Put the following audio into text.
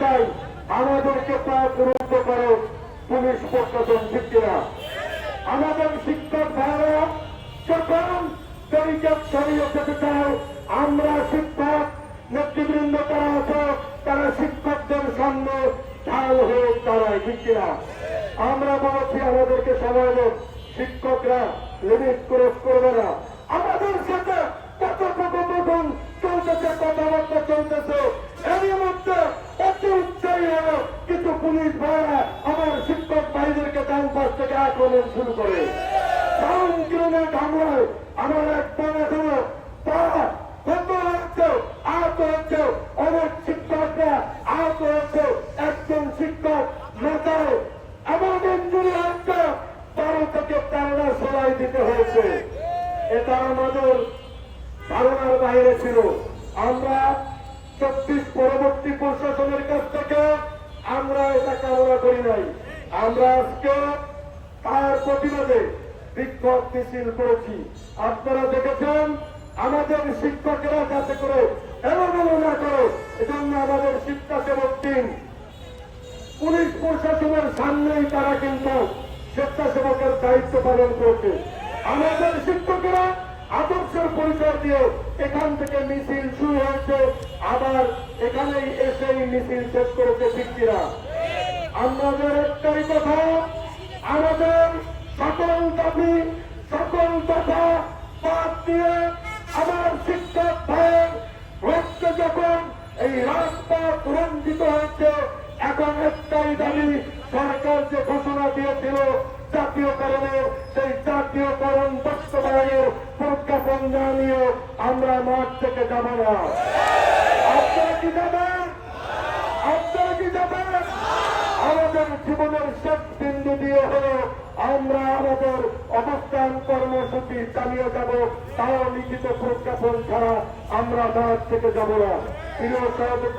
চাই আমাদেরকে পাক রুদ্ধ করো, পুলিশ প্রশাসন কিনা আমাদের শিক্ষক ভাইরা যখন চাও আমরা শিক্ষক, নেতৃবৃন্দ তারা আছে, তারা শিক্ষকদের সামনে ঢাল হয়ে দাঁড়ায় কিনা আমরা আমাদেরকে শিক্ষকরা লিমিট ক্রস করবে না। পুলিশ ভাইরা আমার শিক্ষক ভাইদেরকে ডান পাশ থেকে আক্রমণ শুরু করে। আমার এক বোন এখনও দিতে হয়েছে। বাইরে ছিল। আমরা চব্বিশ পরবর্তী প্রশাসনের কাছ থেকে আমরা এটা কামনা করি নাই। আমরা আজকে তার প্রতিবাদে বিক্ষোভ মিছিল করেছি। আপনারা দেখেছেন, আমাদের শিক্ষকেরা যাতে করে এলোমেলো না করে, এজন্য আমাদের শিক্ষা সেবক টিম, পুলিশ প্রশাসনের সামনেই তারা কিন্তু স্বেচ্ছাসেবকের দায়িত্ব পালন করছে। আমাদের আদর্শের পরিচয় দিয়ে এখান থেকে মিছিল শুরু হয়েছে। আবার এখানেই এসেই মিছিল শেষ করেছে শিক্ষিরা আমাদের একটাই কথা, আমাদের সকল দাবি, সকল কথা বাদ দিয়ে আমার শিক্ষক ভাইয়ের রক্ত যখন এই রাজপথ রঞ্জিত হয়েছে, এখন একটাই দাবি, সরকার যে ঘোষণা দিয়েছিল জাতীয়করণের, সেই জাতীয়করণ জানিয়ে আমরা মাঠ থেকে যাব না। আপনারা কি যাবেন? আপনারা কি যাবেন? আমাদের জীবনের শেষ বিন্দু দিয়ে হলো আমরা আমাদের অবস্থান, কর্মসূচি চালিয়ে যাব, তাও লিখিত প্রজ্ঞাপন ছাড়া আমরা মাঠ থেকে যাব না। প্রিয় সহযোগিতা